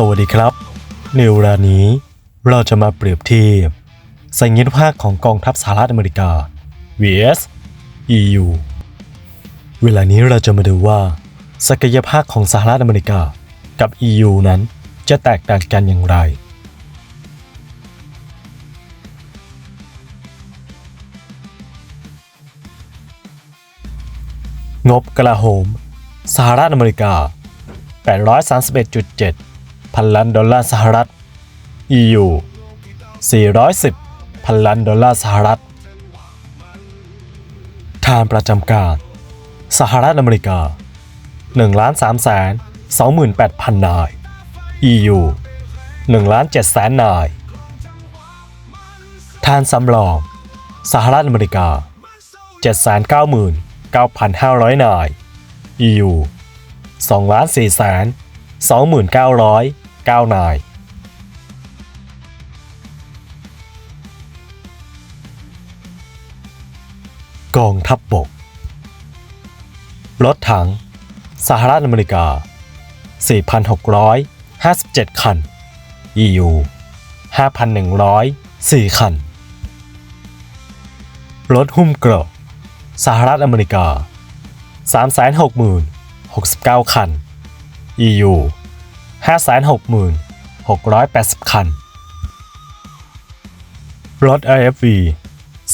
สวัสดีครับ ในเวลานี้เราจะมาเปรียบเทียบสัญญาภาพของกองทัพสหรัฐอเมริกา vs EU เวลานี้เราจะมาดูว่า ศักยภาพของสหรัฐอเมริกากับ EU นั้นจะแตกต่างกันอย่างไร งบกลาโหม สหรัฐอเมริกา 831.7 พันล้านดอลลาร์สหรัฐ EU 410 พันล้านดอลลาร์สหรัฐ ทานประจำการ สหรัฐอเมริกา1ล้าน3แสน28,000 นาย EU 1ล้าน7แสนนาย ทานสำรอง สหรัฐอเมริกา 799,500 นาย EU 2ล้าน4แสน 29,900นาย กองทัพบบก รถถัง สหรัฐอเมริกา 4,657 คัน EU 5,104 คัน รถหุ้มเกราะสหรัฐอเมริกา 360,069 คัน EU 560,680 คัน รถ IFV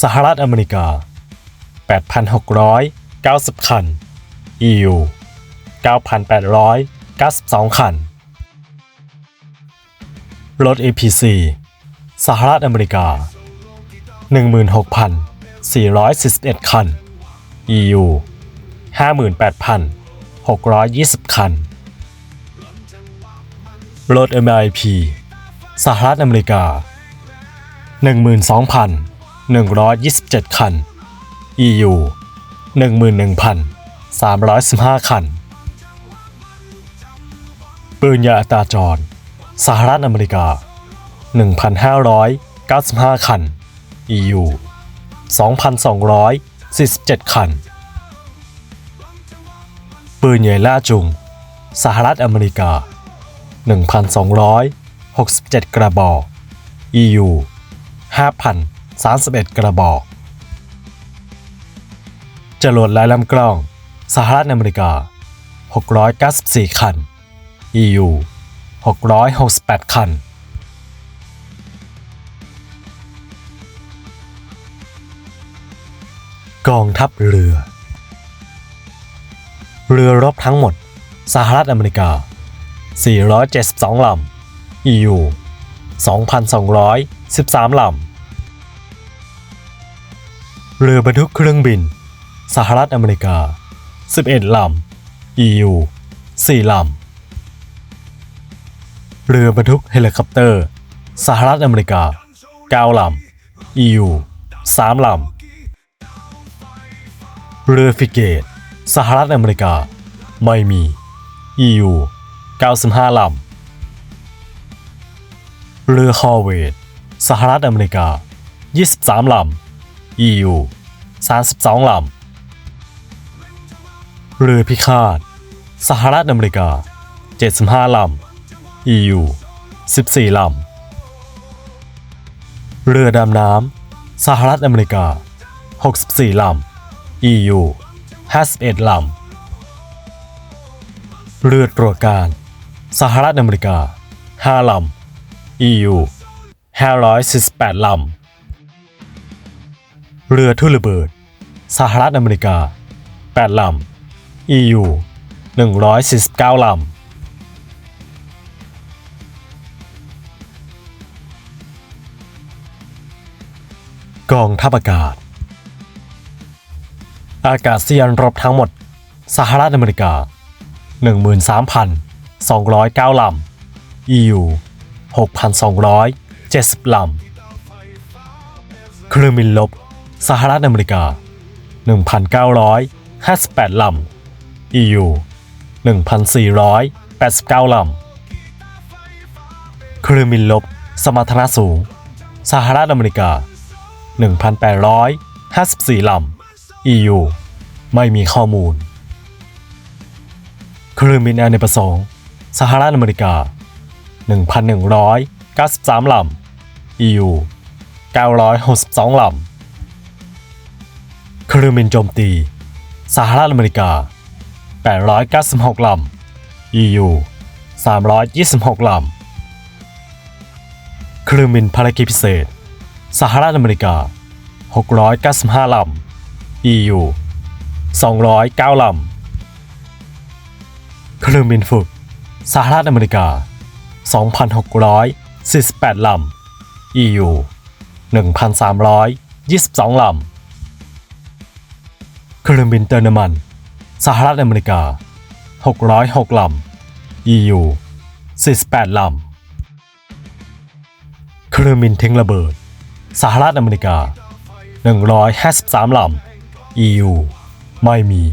สหรัฐอเมริกา 8,690 คัน EU 9,892 คัน รถ APC สหรัฐอเมริกา 16,441 คัน EU 58,620 คัน รถ MIP สหรัฐอเมริกา 12,127 คัน EU 11,315 คัน ปืนยาอัตราจร สหรัฐอเมริกา 1,595 คัน EU 2,247 คัน ปืนใหญ่ล่าจุง สหรัฐอเมริกา 1,267 กระบอก EU 5,031 กระบอก จรวดลายลำกล้อง สหรัฐอเมริกา 694 คัน EU 668 คัน กองทัพเรือ เรือรบทั้งหมด สหรัฐอเมริกา 472 ลำ EU 2,213 ลำ เรือบรรทุกเครื่องบิน สหรัฐอเมริกา 11 ลำ EU 4 ลำ เรือบรรทุกเฮลิคอปเตอร์ สหรัฐอเมริกา 9 ลำ EU 3 ลำ เรือฟิเกต สหรัฐอเมริกา ไม่มี EU 95 ลำ เรือคอร์เวตสหรัฐอเมริกา 23 ลำ EU 32 ลำ เรือพิฆาต สหรัฐอเมริกา 75 ลำ EU 14 ลำ เรือดำน้ำ สหรัฐอเมริกา 64 ลำ EU 51 ลำ เรือตรวจการ สหรัฐอเมริกา 5 ลำ EU 548 ลำ เรือทุ่นระเบิด สหรัฐอเมริกา 8 ลำ EU 149 ลำกองทัพอากาศ อากาศยานรบทั้งหมด สหรัฐอเมริกา 209 ลำ EU 6,270 ลำ เครื่องบินลบ สหรัฐอเมริกา 1,958 ลำ EU 1,489 ลำ เครื่องบินลบ สมรรถนะสูง สหรัฐอเมริกา 1,854 ลำ EU ไม่มีข้อมูล เครื่องบินอเนกประสงค์ สหรัฐอเมริกา 1,193 ลำ EU 962 ลำเครื่องบินโจมตี สหรัฐอเมริกา 896 ลำ EU 326 ลำเครื่องบินภารกิจพิเศษ สหรัฐอเมริกา 695 ลำ EU 209 ลำเครื่องบินฝึก สหรัฐอเมริกา 2,648 ลำ EU 1,322 ลำเครื่องบินเติมน้ำมัน สหรัฐอเมริกา 606 ลำ EU 48 ลำเครื่องบินทิ้งระเบิด สหรัฐอเมริกา 153 ลำ EU ไม่มี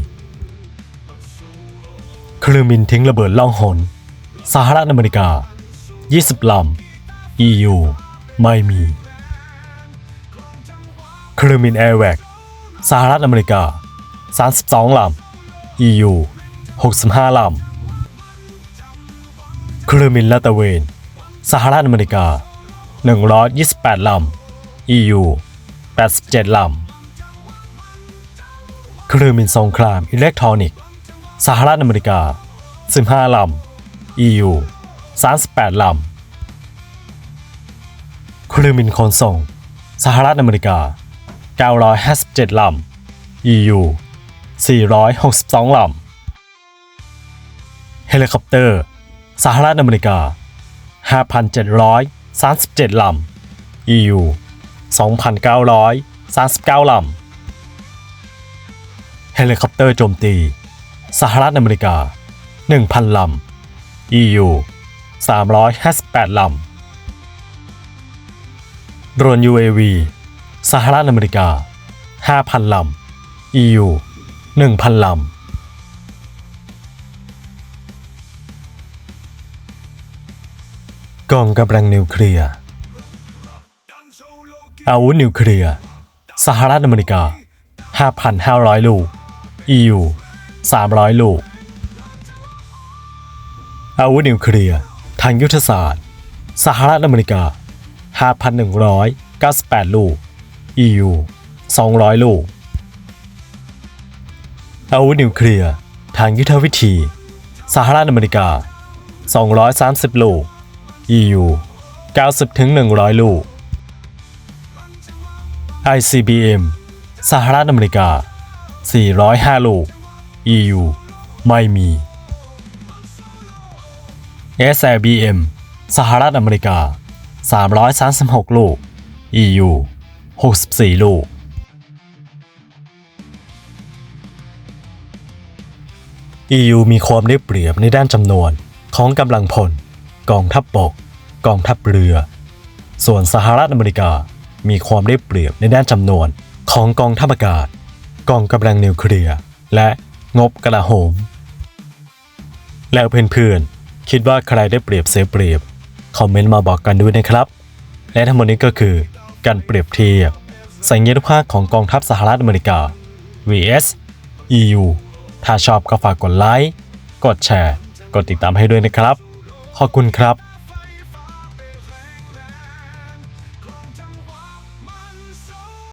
เครื่องบินทิ้งระเบิดล่องหน สหรัฐอเมริกา 20 ลำ EU ไม่มีเครื่องบินแอร์แวกสหรัฐอเมริกา 32 ลำ EU 65 ลำเครื่องบินลาตระเวน สหรัฐอเมริกา 128 ลำ EU 87 ลำเครื่องบินสงครามอิเล็กทรอนิกส์ สหรัฐอเมริกา 15 ลำ EU 38 ลำเครื่องบินขนส่ง สหรัฐอเมริกา 957 ลำ EU 462 ลำ เฮลิคอปเตอร์ สหรัฐอเมริกา 5,737 ลำ EU 2,939 ลำ เฮลิคอปเตอร์โจมตี สหรัฐอเมริกา 1,000 ลำ EU 358 ลำ โดรน UAV สหรัฐอเมริกา 5,000 ลำ EU 1,000 ลำกองกำลังนิวเคลียร์ อาวุธนิวเคลียร์ สหรัฐอเมริกา 5,500 ลูก EU 300 ลูก อาวุธนิวเคลียร์ทางยุทธศาสตร์ สหรัฐอเมริกา 5,198 ลูก EU 200 ลูก อาวุธนิวเคลียร์ทางยุทธวิธี สหรัฐอเมริกา 230 ลูก EU 90ถึง100 ลูก ICBM สหรัฐอเมริกา 405 ลูก EU ไม่มี SLBM สหรัฐอเมริกา 336 ลูก EU 64 ลูก EU มีความได้เปรียบในด้านจำนวนของกำลังพล กองทัพบก กองทัพเรือ ส่วนสหรัฐอเมริกา มีความได้เปรียบในด้านจำนวนของกองทัพอากาศ กองกำลังนิวเคลียร์ และงบกระโหม แล้วเพื่อนๆ คิดว่าใครได้เปรียบเสียเปรียบ คอมเมนต์มาบอกกันด้วยนะครับ และทั้งหมดนี้ก็คือการเปรียบเทียบสัญญาณภาพของกองทัพสหรัฐอเมริกา vs EU ถ้าชอบก็ฝากกดไลค์ กดแชร์ กดติดตามให้ด้วยนะครับ ขอบคุณครับ